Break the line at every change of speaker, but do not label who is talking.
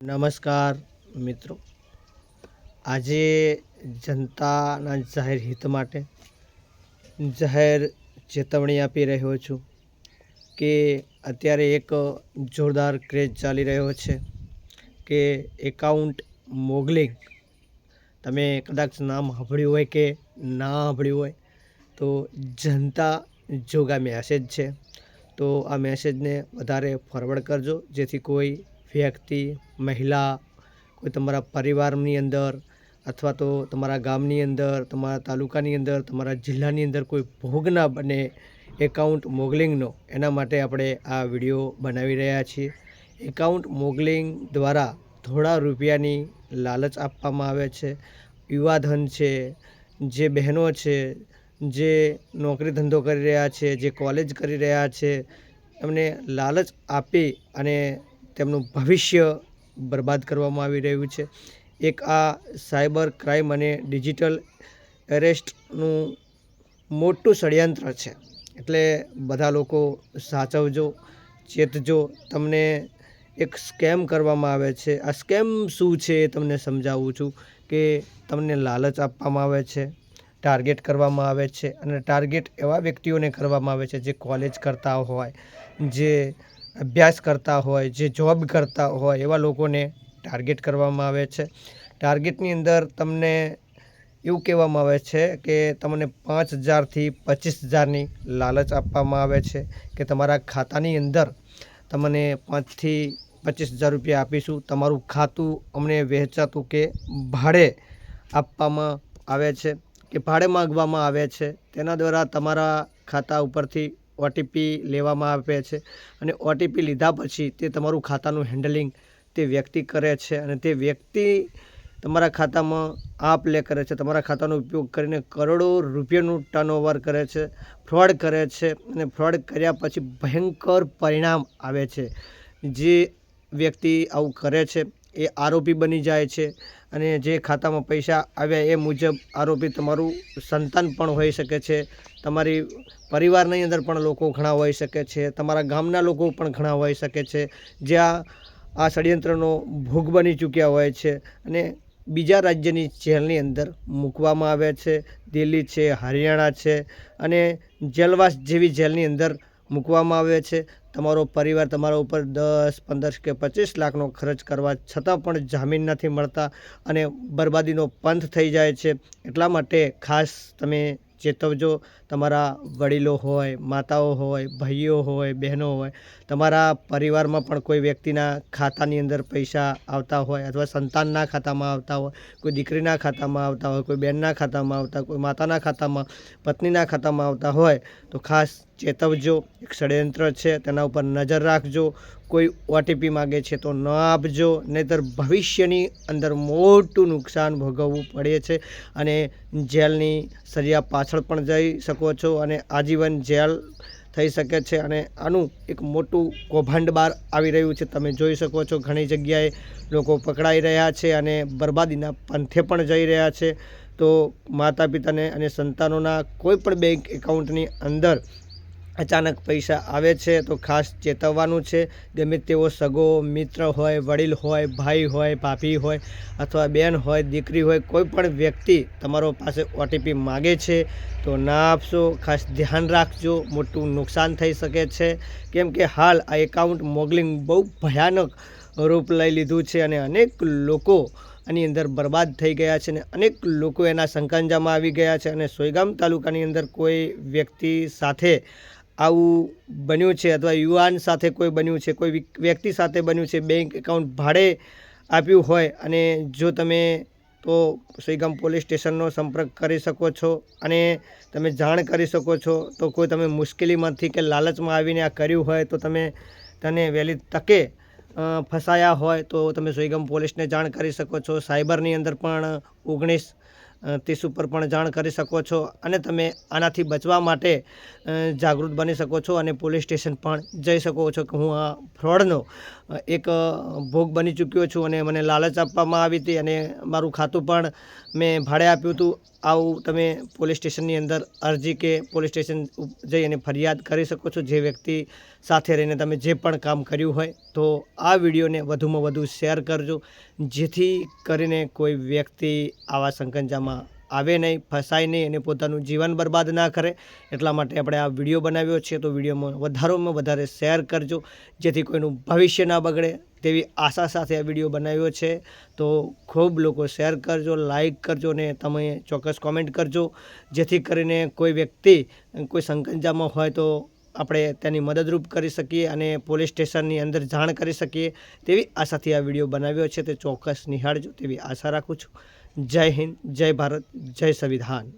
નમસ્કાર, મિત્રો. આજે જનતાના જાહેર હિત માટે જાહેર ચેતવણી આપી રહ્યો છું કે અત્યારે એક જોરદાર ક્રેઝ ચાલી રહ્યો છે કે એકાઉન્ટ મોગલિંગ. તમે કદાચ નામ સાંભળ્યું હોય કે ના સાંભળ્યું હોય, તો જનતા જોગા મેસેજ છે. તો આ મેસેજને વધારે ફોરવર્ડ કરજો, જેથી કોઈ વ્યક્તિ, મહિલા, કોઈ તમારા પરિવારની અંદર અથવા તો તમારા ગામની અંદર, તમારા તાલુકાની અંદર, તમારા જિલ્લાની અંદર કોઈ ભોગ ના બને એકાઉન્ટ મોગલિંગનો, એના માટે આપણે આ વીડિયો બનાવી રહ્યા છીએ. એકાઉન્ટ મોગલિંગ દ્વારા થોડા રૂપિયાની લાલચ આપવામાં આવે છે. યુવાધન છે, જે બહેનો છે, જે નોકરી ધંધો કરી રહ્યા છે, જે કોલેજ કરી રહ્યા છે, એમને લાલચ આપી અને તેમનું ભવિષ્ય બરબાદ કરવામાં આવી રહ્યું છે. એક આ સાયબર ક્રાઇમ અને ડિજિટલ એરેસ્ટનું મોટું ષડયંત્ર છે. એટલે બધા લોકો સાચવજો, ચેતજો. તમને એક સ્કેમ કરવામાં આવે છે. આ સ્કેમ શું છે એ તમને સમજાવું છું કે તમને લાલચ આપવામાં આવે છે, ટાર્ગેટ કરવામાં આવે છે અને ટાર્ગેટ એવા વ્યક્તિઓને કરવામાં આવે છે જે કોલેજ કરતા હોય, જે અભ્યાસ કરતા હોય, જે જોબ કરતા હોય, એવા લોકોને ટાર્ગેટ કરવામાં આવે છે. ટાર્ગેટની અંદર તમને એવું કહેવામાં આવે છે કે તમને પાંચ હજારથી પચીસ હજારની લાલચ આપવામાં આવે છે કે તમારા ખાતાની અંદર તમને પાંચથી પચીસ હજાર રૂપિયા આપીશું. તમારું ખાતું અમને વહેંચાતું કે ભાડે આપવામાં આવે છે, કે ભાડે માગવામાં આવે છે. તેના દ્વારા તમારા ખાતા ઉપરથી ઓટીપી લેવામાં આવે છે અને ઓટીપી લીધા પછી તે તમારું ખાતાનું હેન્ડલિંગ તે વ્યક્તિ કરે છે અને તે વ્યક્તિ તમારા ખાતામાં આપ લે કરે છે. તમારા ખાતાનો ઉપયોગ કરીને કરોડો રૂપિયાનું ટર્નઓવર કરે છે ફ્રોડ કરે છે અને ફ્રોડ કર્યા પછી ભયંકર પરિણામ આવે છે. જે વ્યક્તિ આવું કરે છે એ આરોપી બની જાય છે અને જે ખાતામાં પૈસા આવ્યા એ મુજબ આરોપી તમારું સંતાન પણ હોઈ શકે છે. તમારી પરિવારની અંદર પણ લોકો ઘણા હોઈ શકે છે. તમારા ગામના લોકો પણ ઘણા હોઈ શકે છે. જ્યાં આ ષડયંત્રનો ભોગ બની ચૂક્યા હોય છે અને બીજા રાજ્યની જેલની અંદર મૂકવામાં આવે છે. દિલ્હી છે, હરિયાણા છે અને જેલવાસ જેવી જેલની અંદર મૂકવામાં આવે છે. તમારો પરિવાર તમારા ઉપર દસ, પંદર કે પચીસ લાખનો ખર્ચ કરવા છતાં પણ જામીન નથી મળતા અને બરબાદીનો પંથ થઈ જાય છે. એટલા માટે ખાસ તમે ચેતવજો તમારા વડીલો હોય, માતાઓ હોય, ભાઈઓ હોય, બહેનો હોય, તમારા પરિવારમાં પણ કોઈ વ્યક્તિના ખાતાની અંદર પૈસા આવતા હોય અથવા સંતાનના ખાતામાં આવતા હોય, કોઈ દીકરીના ખાતામાં આવતા હોય, કોઈ બહેનના ખાતામાં આવતા, કોઈ માતાના ખાતામાં, પત્નીના ખાતામાં આવતા હોય, તો ખાસ ચેતવજો, એક ષડયંત્ર છે, તેના ઉપર નજર રાખજો કોઈ ઓટીપી માગે છે તો ન આપજો, નહીંતર ભવિષ્યની અંદર મોટું નુકસાન ભોગવવું પડે છે અને જેલની સજા પાછળ પણ જઈ શકો છો અને આજીવન જેલ થઈ શકે છે અને આનું એક મોટું કૌભાંડ બહાર આવી રહ્યું છે. તમે જોઈ શકો છો ઘણી જગ્યાએ લોકો પકડાઈ રહ્યા છે અને બરબાદીના પંથે પણ જઈ રહ્યા છે. તો માતા પિતાને અને સંતાનોના કોઈ પણ બેંક એકાઉન્ટની અંદર અચાનક પૈસા આવે છે તો ખાસ ચેતવવાનું છે. ગમે તેવો સગો, મિત્ર હોય, વડીલ હોય, ભાઈ હોય, ભાભી હોય અથવા બેન હોય, દીકરી હોય, કોઈ પણ વ્યક્તિ તમારો પાસે ઓટીપી માગે છે તો ના આપશો. ખાસ ધ્યાન રાખજો. મોટું નુકસાન થઈ શકે છે. કેમ કે હાલ આ એકાઉન્ટ મોગલિંગ બહુ ભયાનક રૂપ લઈ લીધું છે અને અનેક લોકો આની અંદર બરબાદ થઈ ગયા છે અને અનેક લોકો એના સંકંજામાં આવી ગયા છે અને સોયગામ તાલુકાની અંદર કોઈ વ્યક્તિ સાથે આવું બન્યું છે અથવા યુવાન સાથે કોઈ બન્યું છે, કોઈ વ્યક્તિ સાથે બન્યું છે, બેંક એકાઉન્ટ ભાડે આપ્યું હોય અને જો તમે તો સુઈગામ પોલીસ સ્ટેશનનો સંપર્ક કરી શકો છો અને તમે જાણ કરી શકો છો, તો કોઈ તમે મુશ્કેલીમાંથી કે લાલચમાં આવીને આ કર્યું હોય તો તમે તને વહેલી તકે ફસાયા હોય તો તમે સુઈગામ પોલીસને જાણ કરી શકો છો. સાયબરની અંદર પણ ઓગણીસ અ, તે ઉપર પણ જાણ કરી શકો છો અને તમે આનાથી બચવા માટે જાગૃત બની શકો છો અને પોલીસ સ્ટેશન પણ જઈ શકો છો કે હું આ ફ્રોડનો એક ભોગ બની ચૂક્યો છું અને મને લાલચ આપવામાં આવી હતી અને મારું ખાતું પણ મેં ભાડે આપ્યું હતું. આવું તમે પોલીસ સ્ટેશનની અંદર અરજી કે પોલીસ સ્ટેશન જઈ અને ફરિયાદ કરી શકો છો. જે વ્યક્તિ સાથે રહીને તમે જે પણ કામ કર્યું હોય તો આ વિડીયોને વધુમાં વધુ શેર કરજો. જેથી કરીને કોઈ વ્યક્તિ આવા સંકંજામાં આવે નહીં, ફસાય નહીં અને પોતાનું જીવન બરબાદ ના કરે. એટલા માટે આપણે આ વીડિયો બનાવ્યો છે. તો વિડીયોમાં વધારેમાં વધારે શેર કરજો, જેથી કોઈનું ભવિષ્ય ના બગડે તેવી આશા સાથે આ વીડિયો બનાવ્યો છે. તો ખૂબ લોકો શેર કરજો, લાઈક કરજો ને તમે ચોક્કસ કોમેન્ટ કરજો. જેથી કરીને કોઈ વ્યક્તિ કોઈ સંકંજામાં હોય તો આપણે તેની મદદરૂપ કરી શકીએ અને પોલીસ સ્ટેશનની અંદર જાણ કરી શકીએ તેવી આશાથી આ વીડિયો બનાવ્યો છે. તે ચોક્કસ નિહાળજો તેવી આશા રાખું છું. જય હિન્દ, જય ભારત, જય સંવિધાન.